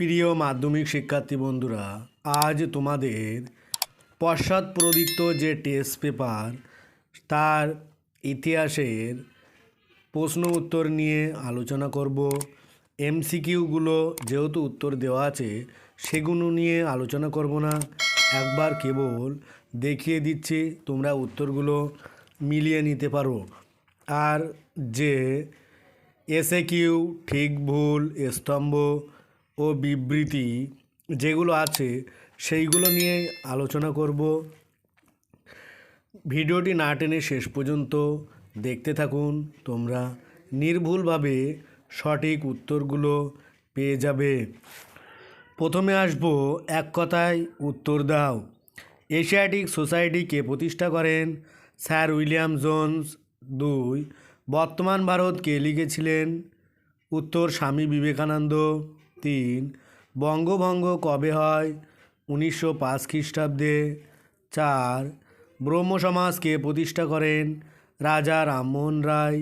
প্রিয় মাধ্যমিক শিক্ষার্থী বন্ধুরা, আজ তোমাদের পশ্চাৎপ্রদীপ্ত যে টেস্ট পেপার তার ইতিহাসের প্রশ্ন উত্তর নিয়ে আলোচনা করব। এমসিকিউগুলো যেহেতু উত্তর দেওয়া আছে, সেগুলো নিয়ে আলোচনা করব না। একবার কেবল দেখিয়ে দিচ্ছি, তোমরা উত্তরগুলো মিলিয়ে নিতে পারো। আর যে এসে কিউ ঠিক ভুল, স্তম্ভ ও বিবৃতি যেগুলো আছে সেইগুলো নিয়ে আলোচনা করব। ভিডিওটি না টেনে শেষ পর্যন্ত দেখতে থাকুন। তোমরা নির্ভুলভাবে সঠিক উত্তরগুলো পেয়ে যাবে। প্রথমে আসব এক কথায় উত্তর দাও। এশিয়াটিক সোসাইটি কে প্রতিষ্ঠা করেন? স্যার উইলিয়াম জোন্স দুই। বর্তমান ভারত কে লিখেছিলেন? উত্তর স্বামী বিবেকানন্দ। তিন, বঙ্গভঙ্গ কবে হয়? উনিশশো পাঁচ খ্রিস্টাব্দে। চার ব্রহ্ম সমাজ কে প্রতিষ্ঠা করেন রাজা রামমোহন রায়।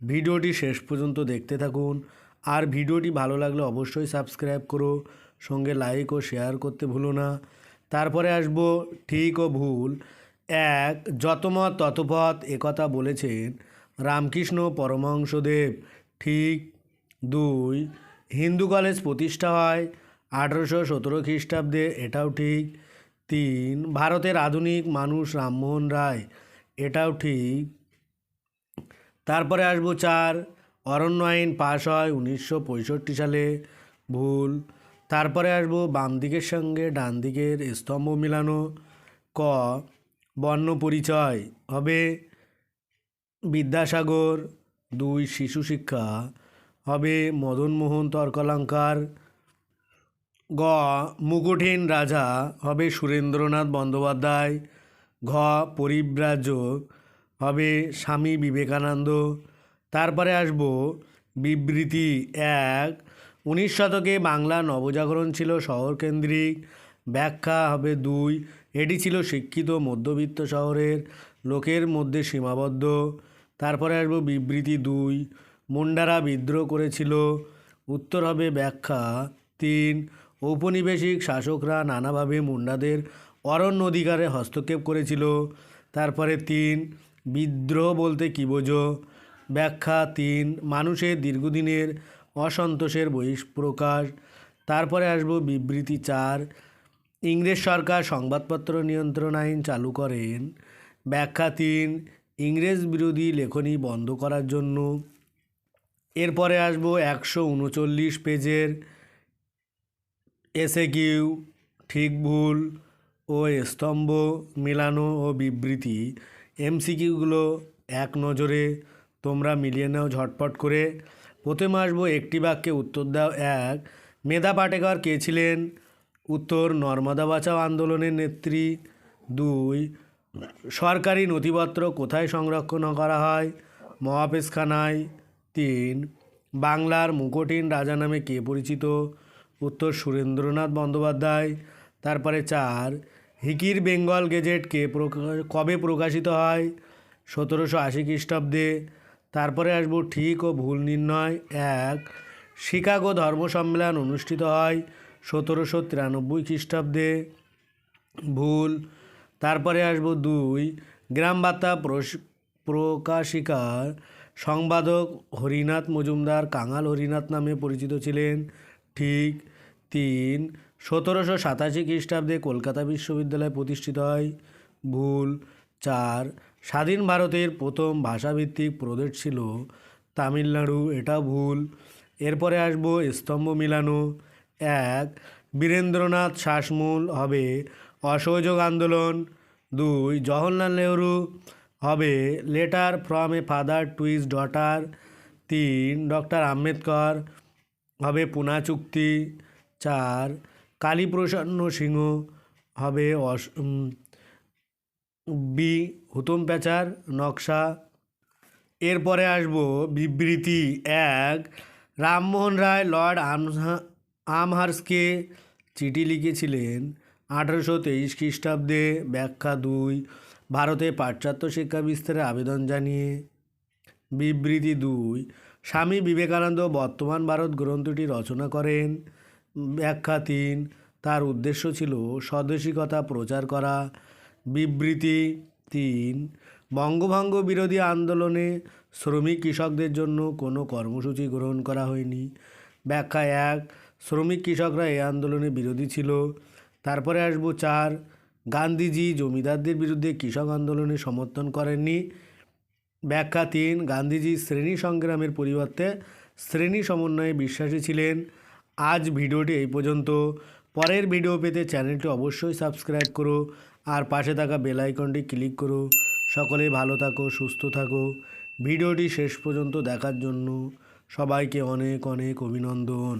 ভিডিওটি শেষ পর্যন্ত দেখতে থাকুন। আর ভিডিওটি ভালো লাগলে অবশ্যই সাবস্ক্রাইব করো, সঙ্গে লাইক ও শেয়ার করতে ভুলো না। তারপরে আসব ঠিক ও ভুল। এক, যতমত ততপথ একথা বলেছেন রামকৃষ্ণ পরমহংসদেব। ঠিক দুই হিন্দু কলেজ প্রতিষ্ঠা হয় আঠেরোশো সতেরো খ্রিস্টাব্দে, এটাও ঠিক। তিন, ভারতের আধুনিক মানুষ রামমোহন রায়, এটাও ঠিক। তারপরে আসব চার, অরণ্য আইন পাশ হয় উনিশশো পঁয়ষট্টি সালে, ভুল। তারপরে আসব বাম দিকের সঙ্গে, ডান দিকের স্তম্ভ মিলানো। ক, বর্ণ পরিচয়, হবে বিদ্যাসাগর, দুই শিশু শিক্ষা। হবে মদনমোহন তর্কলঙ্কার। গ, মুকুটহীন রাজা হবে সুরেন্দ্রনাথ বন্দ্যোপাধ্যায়। ঘ পরিব্রাজক হবে স্বামী বিবেকানন্দ। তারপরে আসব, বিবৃতি এক, উনিশ শতকে বাংলা নবজাগরণ ছিল শহরকেন্দ্রিক। ব্যাখ্যা হবে দুই, এটি ছিল শিক্ষিত মধ্যবিত্ত শহরের, লোকের মধ্যে সীমাবদ্ধ। তারপরে আসব বিবৃতি দুই মুন্ডারা বিদ্রোহ করেছিল। উত্তর হবে ব্যাখ্যা তিন। ঔপনিবেশিক শাসকরা নানাভাবে মুন্ডাদের অরণ্য অধিকারে হস্তক্ষেপ করেছিল। তারপরে তিন, বিদ্রোহ বলতে কী বোঝো? ব্যাখ্যা তিন, মানুষের দীর্ঘদিনের অসন্তোষের বহিঃপ্রকাশ। তারপরে আসব বিবৃতি চার। ইংরেজ সরকার সংবাদপত্র নিয়ন্ত্রণ আইন চালু করেন। ব্যাখ্যা তিন, ইংরেজ বিরোধী লেখনী বন্ধ করার জন্য। এরপরে আসব একশো উনচল্লিশ পেজের এসে কিউ ঠিক ভুল ও স্তম্ভ মেলানো ও বিবৃতি। এমসিকিউগুলো এক নজরে তোমরা মিলিয়ে নাও ঝটপট করে। প্রথমে আসব একটি বাক্যে উত্তর দাও এক, মেধা পাটেকর কে ছিলেন? উত্তর, নর্মদা বাঁচাও আন্দোলনের নেত্রী। দুই, সরকারি নথিপত্র কোথায় সংরক্ষণ করা হয়? মহাপেশখানায়। তিন, বাংলার মুকুটহীন রাজা নামে কে পরিচিত? উত্তর সুরেন্দ্রনাথ বন্দ্যোপাধ্যায়। তারপরে চার, হিকির বেঙ্গল গেজেট কে কবে প্রকাশিত হয়? সতেরোশো আশি খ্রিস্টাব্দে। তারপরে আসব ঠিক ও ভুল নির্ণয়। এক, শিকাগো ধর্ম সম্মেলন অনুষ্ঠিত হয় সতেরোশো তিরানব্বই খ্রিস্টাব্দে। ভুল, তারপরে আসব দুই, গ্রাম বার্তা প্রস- প্রকাশিকার সংবাদক হরিনাথ মজুমদার কাঙাল হরিনাথ নামে পরিচিত ছিলেন। ঠিক তিন সতেরোশো সাতাশি খ্রিস্টাব্দে কলকাতা বিশ্ববিদ্যালয় প্রতিষ্ঠিত হয়। ভুল চার স্বাধীন ভারতের প্রথম ভাষাভিত্তিক প্রদেশ ছিল তামিলনাড়ু এটা ভুল। এরপরে আসব স্তম্ভ মিলানো। এক বীরেন্দ্রনাথ শ্বাসমূল হবে অসহযোগ আন্দোলন। দুই জওহরলাল নেহরু হবে। Letter from a father to his daughter তিন ডক্টর আম্বেদকর হবে পুনা চুক্তি, চার, কালীপ্রসন্ন সিংহ হবে অস বি হুতুম প্যাচার, নকশা। এরপরে আসব বিবৃতি এক, রামমোহন রায়, লর্ড আমহা- আমহার্সকে চিঠি লিখেছিলেন আঠারোশো তেইশ খ্রিস্টাব্দে, ব্যাখ্যা দুই। ভারতে পাশ্চাত্য শিক্ষা বিস্তারে আবেদন জানিয়ে। বিবৃতি দুই, স্বামী বিবেকানন্দ বর্তমান ভারত গ্রন্থটি রচনা করেন। ব্যাখ্যা তিন, তার উদ্দেশ্য ছিল স্বদেশিকতা প্রচার করা। বিবৃতি তিন, বঙ্গভঙ্গ বিরোধী আন্দোলনে শ্রমিক কৃষকদের জন্য কোনো কর্মসূচি গ্রহণ করা হয়নি। ব্যাখ্যা এক, শ্রমিক কৃষকরা এই আন্দোলনে বিরোধী ছিল। তারপরে আসব চার গান্ধীজি জমিদারদের বিরুদ্ধে কৃষক আন্দোলনে সমর্থন করেননি। ব্যাখ্যা তিন, গান্ধীজি শ্রেণি সংগ্রামের পরিবর্তে শ্রেণি সমন্বয়ে বিশ্বাসী ছিলেন। আজ ভিডিওটি এই পর্যন্ত। পরের ভিডিও পেতে চ্যানেলটি অবশ্যই সাবস্ক্রাইব করো আর পাশে থাকা বেল আইকনটি ক্লিক করো। সকলে ভালো থাকো, সুস্থ থাকো। ভিডিওটি শেষ পর্যন্ত দেখার জন্য সবাইকে অনেক অনেক অভিনন্দন।